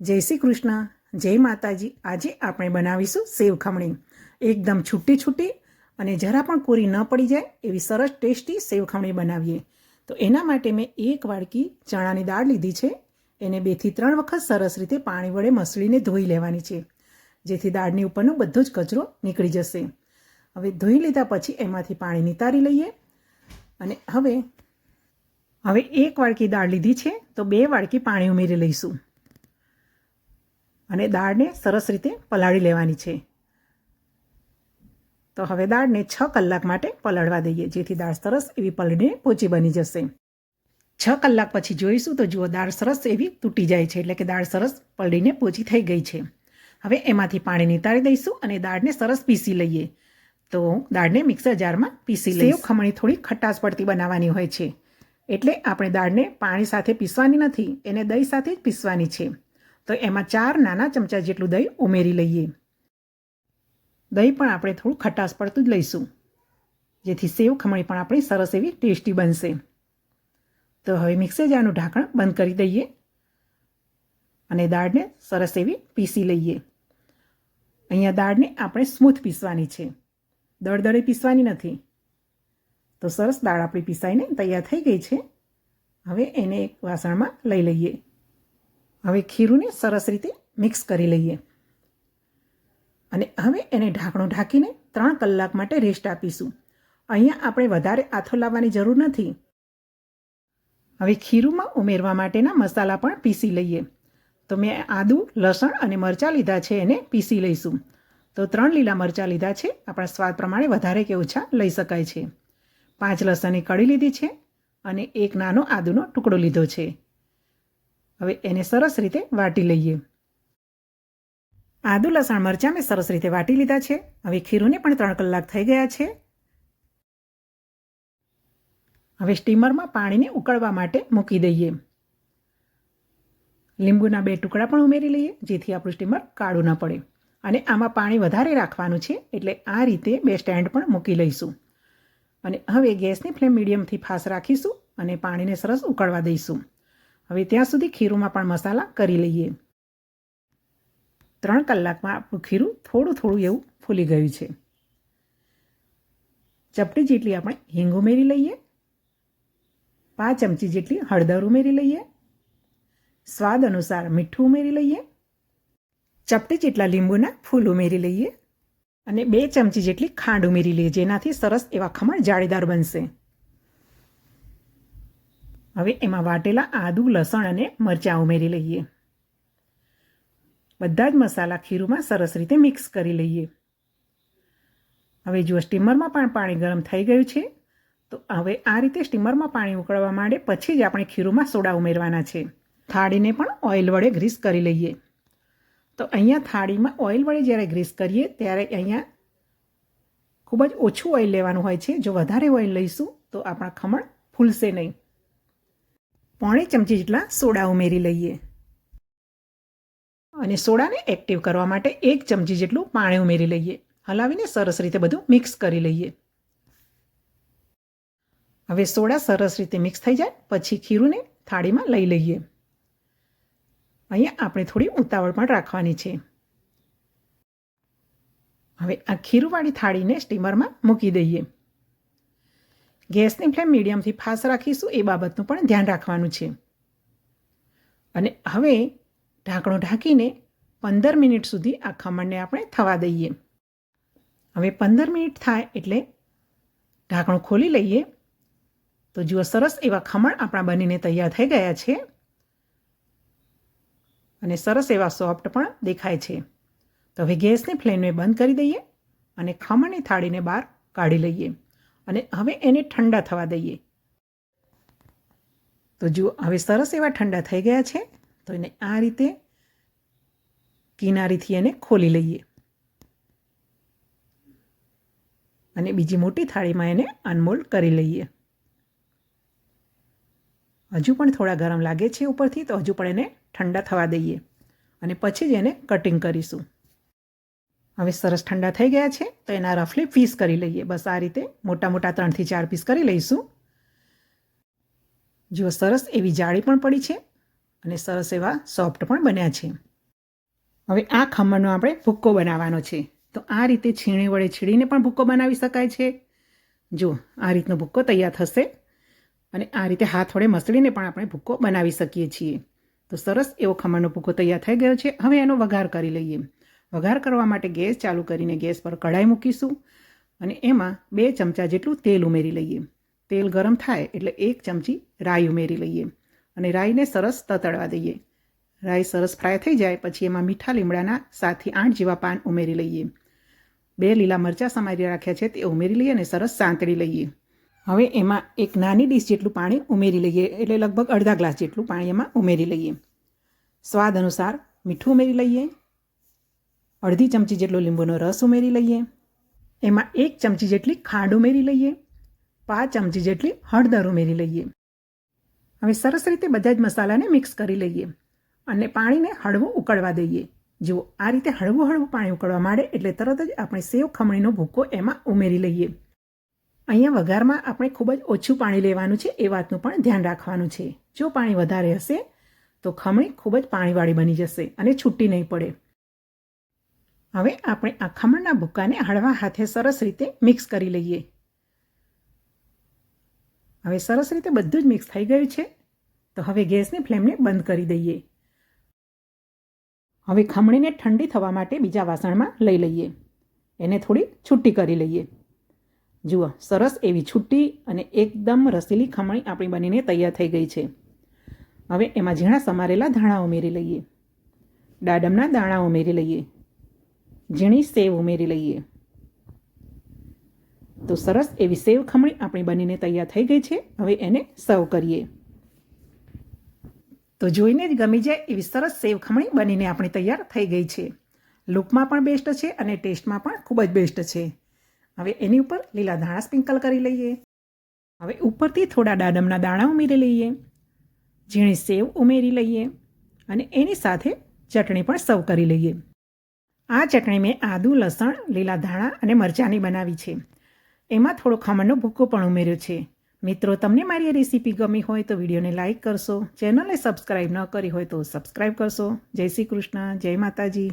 જય શ્રી કૃષ્ણ, જય માતાજી. આજે આપણે બનાવીશું સેવ ખમણી. એકદમ છૂટી છૂટી અને જરા પણ કોરી ન પડી જાય એવી સરસ ટેસ્ટી સેવ ખમણી બનાવીએ. તો એના માટે મેં એક વાડકી ચણાની દાળ લીધી છે. એને બેથી ત્રણ વખત સરસ રીતે પાણી વડે મસળીને ધોઈ લેવાની છે. જેથી દાળની ઉપરનો બધો જ કચરો નીકળી જશે. હવે ધોઈ લીધા પછી એમાંથી પાણી નિતારી લઈએ. અને હવે હવે એક વાડકી દાળ લીધી છે, તો બે વાડકી પાણી ઉમેરી લઈશું. અને દાળને સરસ રીતે પલાળી લેવાની છે. તો હવે દાળને છ કલાક માટે પલાળવા દઈએ, જેથી દાળ સરસ એવી પલળીને પોચી બની જશે. છ કલાક પછી જોઈશું તો જુઓ દાળ સરસ એવી તૂટી જાય છે, એટલે કે દાળ સરસ પલળીને પોચી થઈ ગઈ છે. હવે એમાંથી પાણી નિતારી દઈશું અને દાળને સરસ પીસી લઈએ. તો દાળને મિક્સર જારમાં પીસી લઈએ ખમણી થોડી ખટાશ પડતી બનાવવાની હોય છે. એટલે આપણે દાળને પાણી સાથે પીસવાની નથી, એને દહીં સાથે જ પીસવાની છે. તો એમાં ચાર નાના ચમચા જેટલું દહીં ઉમેરી લઈએ. દહીં પણ આપણે થોડું ખટાશ પડતું જ લઈશું. જેથી સેવ ખમણી પણ આપણી સરસ એવી ટેસ્ટી બનશે. તો હવે મિક્સર જારનું ઢાંકણ બંધ કરી દઈએ અને દાળને સરસ એવી પીસી લઈએ. અહીંયા દાળને આપણે સ્મૂથ પીસવાની છે. દળદળે પીસવાની નથી. તો સરસ દાળ આપણી પીસાઈને તૈયાર થઈ ગઈ છે. હવે એને એક વાસણમાં લઈ લઈએ. હવે ખીરુંને સરસ રીતે મિક્સ કરી લઈએ. અને હવે એને ઢાંકણું ઢાંકીને ત્રણ કલાક માટે રેસ્ટ આપીશું. અહીંયા આપણે વધારે આથો લાવવાની જરૂર નથી. હવે ખીરુંમાં ઉમેરવા માટેના મસાલા પણ પીસી લઈએ. તો મેં આદું, લસણ અને મરચાં લીધા છે એને પીસી લઈશું. તો ત્રણ લીલા મરચાં લીધા છે. આપણા સ્વાદ પ્રમાણે વધારે કે ઓછા લઈ શકાય છે. પાંચ લસણની કળી લીધી છે અને એક નાનો આદુનો ટુકડો લીધો છે. હવે એને સરસ રીતે વાટી લઈએ. આદુ, લસણ, મરચાં મેં સરસ રીતે વાટી લીધા છે. હવે ખીરુંને પણ ત્રણ કલાક થઈ ગયા છે. હવે સ્ટીમરમાં પાણીને ઉકળવા માટે મૂકી દઈએ. લીંબુના બે ટુકડા પણ ઉમેરી લઈએ, જેથી આપણું સ્ટીમર કાળું ન પડે. અને આમાં પાણી વધારે રાખવાનું છે, એટલે આ રીતે બે સ્ટેન્ડ પણ મૂકી લઈશું. અને હવે ગેસની ફ્લેમ મીડિયમથી ફાસ રાખીશું અને પાણીને સરસ ઉકળવા દઈશું. હવે ત્યાં સુધી ખીરુંમાં પણ મસાલા કરી લઈએ. ત્રણ કલાકમાં આપણું ખીરું થોડું થોડું એવું ફૂલી ગયું છે. ચપટી જેટલી આપણે હિંગ ઉમેરી લઈએ. પાંચ ચમચી જેટલી હળદર ઉમેરી લઈએ. સ્વાદ અનુસાર મીઠું ઉમેરી લઈએ. ચપટી જેટલા લીંબુના ફૂલ ઉમેરી લઈએ. અને બે ચમચી જેટલી ખાંડ ઉમેરી લઈએ, જેનાથી સરસ એવા ખમણ જાળીદાર બનશે. હવે એમાં વાટેલા આદુ, લસણ અને મરચાં ઉમેરી લઈએ. બધા જ મસાલા ખીરુંમાં સરસ રીતે મિક્સ કરી લઈએ. હવે જો સ્ટીમરમાં પણ પાણી ગરમ થઈ ગયું છે. તો હવે આ રીતે સ્ટીમરમાં પાણી ઉકળવા માંડે પછી જ આપણે ખીરુંમાં સોડા ઉમેરવાના છે. થાળીને પણ ઓઇલ વડે ગ્રીસ કરી લઈએ. તો અહીંયા થાળીમાં ઓઇલ વડે જ્યારે ગ્રીસ કરીએ ત્યારે અહીંયા ખૂબ જ ઓછું ઓઇલ લેવાનું હોય છે. જો વધારે ઓઇલ લઈશું તો આપણા ખમણ ફૂલશે નહીં. પોણી ચમચી જેટલા સોડા ઉમેરી લઈએ. અને સોડાને એક્ટિવ કરવા માટે એક ચમચી જેટલું પાણી ઉમેરી લઈએ. હલાવીને સરસ રીતે બધું મિક્સ કરી લઈએ. હવે સોડા સરસ રીતે મિક્સ થઈ જાય, પછી ખીરુંને થાળીમાં લઈ લઈએ. અહીંયા આપણે થોડી ઉતાવળ પણ રાખવાની છે. હવે આ ખીરુવાળી થાળીને સ્ટીમરમાં મૂકી દઈએ. ગેસની ફ્લેમ મીડિયમથી ફાસ રાખીશું, એ બાબતનું પણ ધ્યાન રાખવાનું છે. અને હવે ઢાંકણું ઢાંકીને પંદર મિનિટ સુધી આ ખમણને આપણે થવા દઈએ. હવે પંદર મિનિટ થાય એટલે ઢાંકણું ખોલી લઈએ. તો જુઓ, સરસ એવા ખમણ આપણા બનીને તૈયાર થઈ ગયા છે. અને સરસ એવા સોફ્ટ પણ દેખાય છે. તો હવે ગેસની ફ્લેમને બંધ કરી દઈએ અને ખમણની થાળીને બહાર કાઢી લઈએ. અને હવે એને ઠંડા થવા દઈએ. તો જુઓ, હવે સરસ એવા ઠંડા થઈ ગયા છે, તો એને આ રીતે કિનારીથી એને ખોલી લઈએ. અને બીજી મોટી થાળીમાં એને અનમોલ્ડ કરી લઈએ. હજુ પણ થોડા ગરમ લાગે છે ઉપરથી, તો હજુ પણ એને ઠંડા થવા દઈએ. અને પછી જ એને કટિંગ કરીશું. હવે સરસ ઠંડા થઈ ગયા છે, તો એના રફલી પીસ કરી લઈએ. બસ આ રીતે મોટા મોટા ત્રણથી ચાર પીસ કરી લઈશું. જુઓ, સરસ એવી જાળી પણ પડી છે અને સરસ એવા સોફ્ટ પણ બન્યા છે. હવે આ ખમણનો આપણે ભૂક્કો બનાવવાનો છે. તો આ રીતે છીણી વડે છીણીને પણ ભૂક્કો બનાવી શકાય છે. જુઓ, આ રીતનો ભૂક્કો તૈયાર થશે અને આ રીતે હાથ વડે મસળીને પણ આપણે ભૂક્કો બનાવી શકીએ છીએ. તો સરસ એવો ખમણનો ભૂક્કો તૈયાર થઈ ગયો છે. હવે એનો વઘાર કરી લઈએ. વઘાર કરવા માટે ગેસ ચાલુ કરીને ગેસ પર કઢાઈ મૂકીશું અને એમાં બે ચમચા જેટલું તેલ ઉમેરી લઈએ. તેલ ગરમ થાય એટલે એક ચમચી રાઈ ઉમેરી લઈએ અને રાઈને સરસ તતડવા દઈએ. રાઈ સરસ ફ્રાય થઈ જાય પછી એમાં મીઠા લીમડાના સાતથી આઠ જેવા પાન ઉમેરી લઈએ. બે લીલા મરચાં સમારી રાખ્યા છે તે ઉમેરી લઈએ અને સરસ સાંતળી લઈએ. હવે એમાં એક નાની ડીશ જેટલું પાણી ઉમેરી લઈએ એટલે લગભગ અડધા ગ્લાસ જેટલું પાણી એમાં ઉમેરી લઈએ. સ્વાદ અનુસાર મીઠું ઉમેરી લઈએ. અડધી ચમચી જેટલો લીંબુનો રસ ઉમેરી લઈએ. એમાં એક ચમચી જેટલી ખાંડ ઉમેરી લઈએ. પાંચ ચમચી જેટલી હળદર ઉમેરી લઈએ. હવે સરસ રીતે બધા જ મસાલાને મિક્સ કરી લઈએ અને પાણીને હળવું ઉકળવા દઈએ. જુઓ, આ રીતે હળવું હળવું પાણી ઉકળવા માંડે એટલે તરત જ આપણે સેવ ખમણીનો ભૂકો એમાં ઉમેરી લઈએ. અહીંયા વઘારમાં આપણે ખૂબ જ ઓછું પાણી લેવાનું છે એ વાતનું પણ ધ્યાન રાખવાનું છે. જો પાણી વધારે હશે, તો ખમણી ખૂબ જ પાણીવાળી બની જશે અને છૂટી નહીં પડે. હવે આપણે આ ખમણના ભૂક્કાને હળવા હાથે સરસ રીતે મિક્સ કરી લઈએ. હવે સરસ રીતે બધું જ મિક્સ થઈ ગયું છે. તો હવે ગેસની ફ્લેમને બંધ કરી દઈએ. હવે ખમણીને ઠંડી થવા માટે બીજા વાસણમાં લઈ લઈએ. એને થોડી છૂટી કરી લઈએ. જુઓ, સરસ એવી છૂટી અને એકદમ રસીલી ખમણી આપણી બનીને તૈયાર થઈ ગઈ છે. હવે એમાં ઝીણા સમારેલા ધાણા ઉમેરી લઈએ. દાડમના દાણા ઉમેરી લઈએ. ઝીણી સેવ ઉમેરી લઈએ. તો સરસ એવી સેવ ખમણી આપણી બનીને તૈયાર થઈ ગઈ છે. હવે એને સર્વ કરીએ. તો જોઈને જ ગમી જાય એવી સરસ સેવ ખમણી બનીને આપણી તૈયાર થઈ ગઈ છે. લુકમાં પણ બેસ્ટ છે અને ટેસ્ટમાં પણ ખૂબ જ બેસ્ટ છે. હવે એની ઉપર લીલા ધાણા સ્પ્રિંકલ કરી લઈએ. હવે ઉપરથી થોડા દાડમના દાણા ઉમેરી લઈએ. ઝીણી સેવ ઉમેરી લઈએ અને એની સાથે ચટણી પણ સર્વ કરી લઈએ. આ ચટણી મેં આદુ, લસણ, લીલા ધાણા અને મરચાંની બનાવી છે. એમાં થોડો ખમણનો ભૂકો પણ ઉમેર્યો છે. મિત્રો, તમને મારી આ રેસીપી ગમી હોય તો વિડીયોને લાઇક કરશો, ચેનલને સબસ્ક્રાઈબ ન કરી હોય તો સબસ્ક્રાઈબ કરશો. જય શ્રી કૃષ્ણ, જય માતાજી.